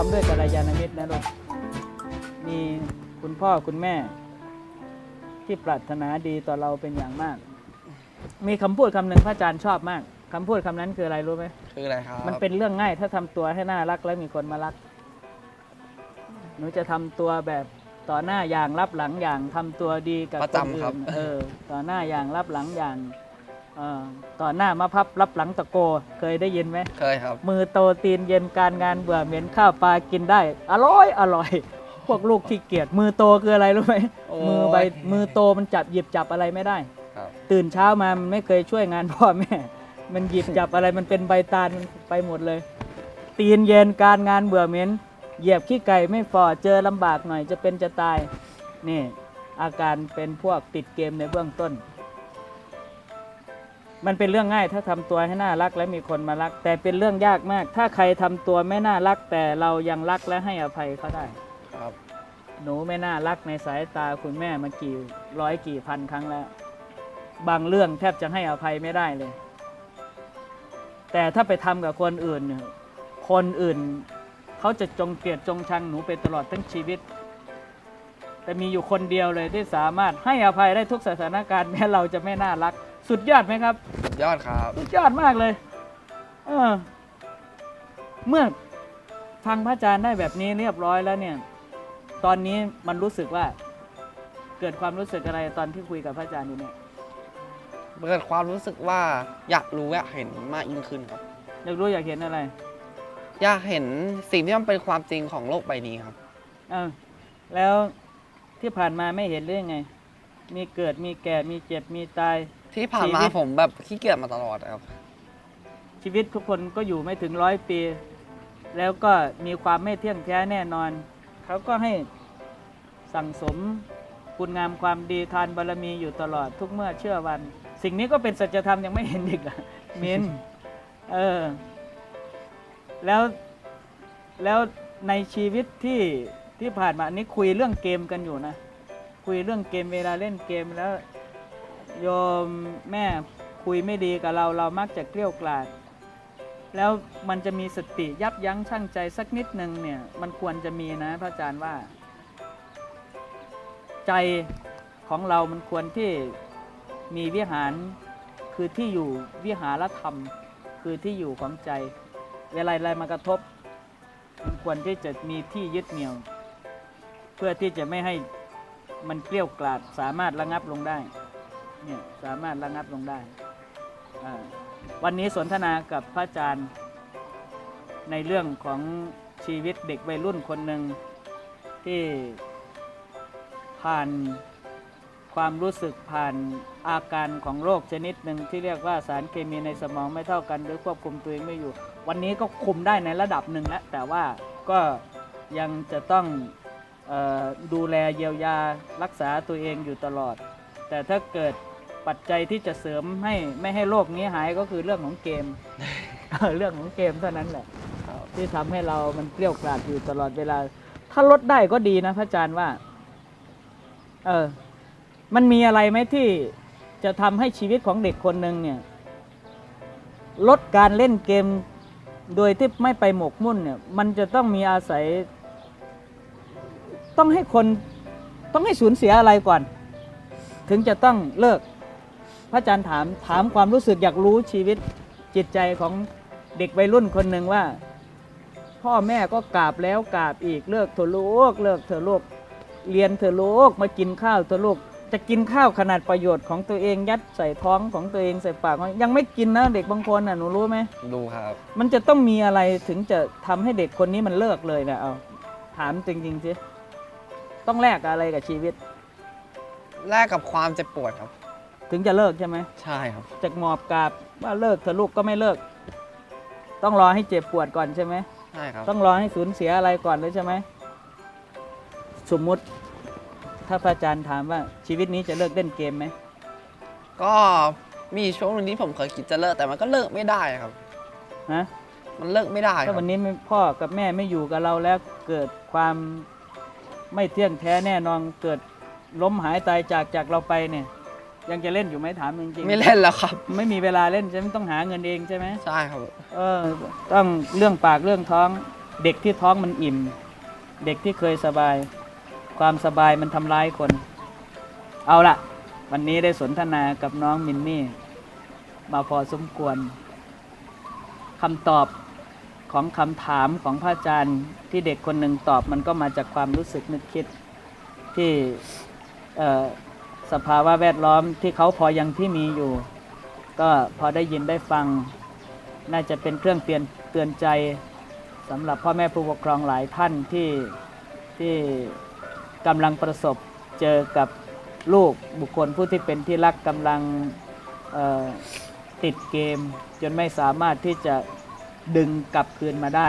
ล้อมด้วยกัลยาณมิตรนะลูก มีคุณพ่อคุณแม่ ที่ปรารถนาดีต่อเราเป็นอย่างมาก มีคำพูดคำหนึ่งพระอาจารย์ชอบมากคำพูดคำนั้นคืออะไรรู้ไหม คืออะไรครับมันเป็นเรื่องง่ายถ้าทำตัวให้น่ารักแล้วมีคนมารัก หนูจะทำตัวแบบต่อหน้าอย่างรับหลังอย่างทำตัวดีกับประคนจำครับอื่นเออ ต่อหน้าอย่างรับหลังอย่างเออต่อหน้ามาพับรับหลังตะโก เคยได้ยินไหม เคยครับ มือโตตีนเย็นการงานเบื่อเหม็นข้าวปลากินได้ อร่อยอร่อย พวกลูกขี้เกียจมือโตคืออะไรรู้ไหมโอ้ย มือใบมือโตมันจับหยิบจับอะไรไม่ได้ ครับตื่นเช้ามามันไม่เคยช่วยงานพ่อแม่ มันหยิบจับอะไรมันเป็นใบตาลมันไปหมดเลย ตีนเย็นการงานเบื่อเหม็นเหยียบขี้ไก่ไม่ฟอเจอลำบากหน่อยจะเป็นจะตาย นี่ อาการเป็นพวกติดเกมในเบื้องต้น มันเป็นเรื่องง่ายถ้าทำตัวให้น่ารักและมีคนมารัก แต่เป็นเรื่องยากมาก ถ้าใครทำตัวไม่น่ารัก แต่เรายังรักและให้อภัยเขาได้ ครับ หนูไม่น่ารักในสายตาคุณแม่มากี่ร้อยกี่พันครั้งแล้ว บางเรื่องแทบจะให้อภัยไม่ได้เลย แต่ถ้าไปทำกับคนอื่นเนี่ยคนอื่น เขาจะจงเกลียดจงชังหนูไปตลอดทั้งชีวิต แต่มีอยู่คนเดียวเลยที่สามารถให้อภัยได้ทุกสถานการณ์แม้เราจะไม่น่ารัก สุดยอดไหมครับ สุดยอดครับ สุดยอดมากเลย เออ เมื่อฟังพระอาจารย์ได้แบบนี้เรียบร้อยแล้วเนี่ย ตอนนี้มันรู้สึกว่า เกิดความรู้สึกอะไรตอนที่คุยกับพระอาจารย์อยู่เนี่ยเกิดความรู้สึกว่าอยากรู้อยากเห็นมากยิ่งขึ้นครับ อยากรู้อยากเห็นอะไร อยากเห็นสิ่งที่มันเป็นความจริงของโลกใบนี้ครับเออแล้วที่ผ่านมาไม่เห็นเรื่องไง มีเกิดมีแก่มีเจ็บมีตาย ที่ผ่านมาชีวิต ผมแบบขี้เกียจมาตลอดครับ ชีวิตทุกคนก็อยู่ไม่ถึงร้อยปี แล้วก็มีความไม่เที่ยงแท้แน่นอน เขาก็ให้สั่งสมคุณงามความดีทานบารมีอยู่ตลอดทุกเมื่อเชื่อวัน สิ่งนี้ก็เป็นสัจธรรมยังไม่เห็นอีกเหรอ มินเออแล้วแล้วในชีวิตที่ที่ผ่านมาอันนี้คุยเรื่องเกมกันอยู่นะ คุยเรื่องเกมเวลาเล่นเกมแล้ว โยมแม่คุยไม่ดีกับเราเรามักจะเกลี้ยกล่อมแล้วมันจะมีสติยับยั้งชั่งใจสักนิดหนึ่งเนี่ยมันควรจะมีนะพระอาจารย์ว่า ใจของเรามันควรที่มีวิหารคือที่อยู่วิหารธรรม คือที่อยู่ของใจ เวลาอะไรมากระทบ มันควรที่จะมีที่ยึดเหนี่ยว เพื่อที่จะไม่ให้มันเกลี้ยกล่อมสามารถระงับลงได้ เนี่ยสามารถระงับลงได้ วันนี้สนทนากับพระอาจารย์ในเรื่องของชีวิตเด็กวัยรุ่นคนหนึ่งที่ผ่านความรู้สึกผ่านอาการของโรคชนิดหนึ่งที่เรียกว่าสารเคมีในสมองไม่เท่ากันหรือควบคุมตัวเองไม่อยู่ วันนี้ก็คุมได้ในระดับหนึ่งแล้วแต่ว่าก็ยังจะต้องออดูแลเยียวยารักษาตัวเองอยู่ตลอด แต่ถ้าเกิด ปัจจัยที่จะเสริมให้ไม่ให้โรคนี้หายก็คือเรื่องของเกม เรื่องของเกมเท่านั้นแหละที่ทำให้เรามันเกลี้ยวกล่อมอยู่ตลอดเวลา ถ้าลดได้ก็ดีนะพระอาจารย์ว่า เออ มันมีอะไรไหมที่จะทำให้ชีวิตของเด็กคนหนึ่งเนี่ย ลดการเล่นเกมโดยที่ไม่ไปหมกมุ่นเนี่ย มันจะต้องมีอาศัย ต้องให้คนต้องให้สูญเสียอะไรก่อน ถึงจะต้องเลิก พระอาจารย์ถามถามความรู้สึกอยากรู้ชีวิตจิตใจของเด็กวัยรุ่นคนหนึ่งว่า พ่อแม่ก็กราบแล้วกราบอีกเลิกเถอะลูกเลิกเถอะลูกเรียนเถอะลูกมากินข้าวเถอะลูกจะกินข้าวขนาดประโยชน์ของตัวเองยัดใส่ท้องของตัวเองใส่ปากของยังไม่กินนะเด็กบางคนน่ะหนูรู้ไหมดูครับ มันจะต้องมีอะไรถึงจะทำให้เด็กคนนี้มันเลิกเลยนะเอาถามจริงๆสิต้องแลกอะไรกับชีวิตแลกกับความเจ็บปวดครับ ถึงจะเลิกใช่ไหมใช่ครับ จากหมอบกราบว่าเลิกเถอะลูกก็ไม่เลิก ต้องรอให้เจ็บปวดก่อนใช่ไหมใช่ครับ ต้องรอให้สูญเสียอะไรก่อนเลยใช่ไหมสมมุติถ้าพระอาจารย์ถามว่าชีวิตนี้จะเลิกเล่นเกมไหมก็มีช่วงหนึงที่ผมเคยคิดจะเลิกแต่มันก็เลิกไม่ได้ครับ ฮะมันเลิกไม่ได้คถ้ารับวันนี้ไม่พ่อกับแม่ไม่อยู่กับเราแล้วเกิดความไม่เที่ยงแท้แน่นอนเกิดล้มหายตายจากจากเราไปเนี่ย ยังจะเล่นอยู่ไหมถามจริงๆไม่เล่นแล้วครับ ไม่มีเวลาเล่นใช่ไหมต้องหาเงินเองใช่ไหมใช่ครับ เออต้องเรื่องปากเรื่องท้อง เด็กที่ท้องมันอิ่ม เด็กที่เคยสบาย ความสบายมันทำร้ายคน เอาละวันนี้ได้สนทนากับน้องมินนี่ มาพอสมควรคำตอบของคำถามของพระอาจารย์ที่เด็กคนหนึ่งตอบมันก็มาจากความรู้สึกนึกคิดที่เอ่อ สภาวะแวดล้อมที่เขาพอยังที่มีอยู่ ก็พอได้ยินได้ฟัง น่าจะเป็นเครื่องเตือนเตือนใจสำหรับพ่อแม่ผู้ปกครองหลายท่านที่ที่กำลังประสบเจอกับลูกบุคคลผู้ที่เป็นที่รักกำลังติดเกม จนไม่สามารถที่จะดึงกลับคืนมาได้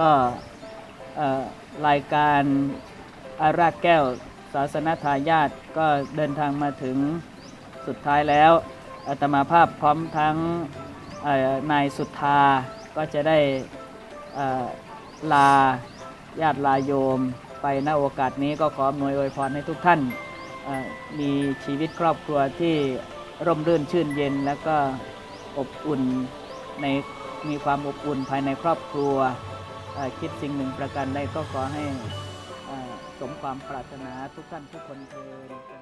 ก็รายการอาราแก้ว ศาสนทายาทก็เดินทางมาถึงสุดท้ายแล้วอาตมาภาพพร้อมทั้งนายสุทธาก็จะได้ลาญาติลาโยมไปณโอกาสนี้ก็ขออำนวยอวยพรให้ทุกท่านมีชีวิตครอบครัวที่ร่มรื่นชื่นเย็น แล้วก็อบอุ่นในมีความอบอุ่นภายในครอบครัวคิดสิ่งหนึ่งประกันได้ก็ขอให้ สมความปรารถนาทุกท่านทุกคนเทอญ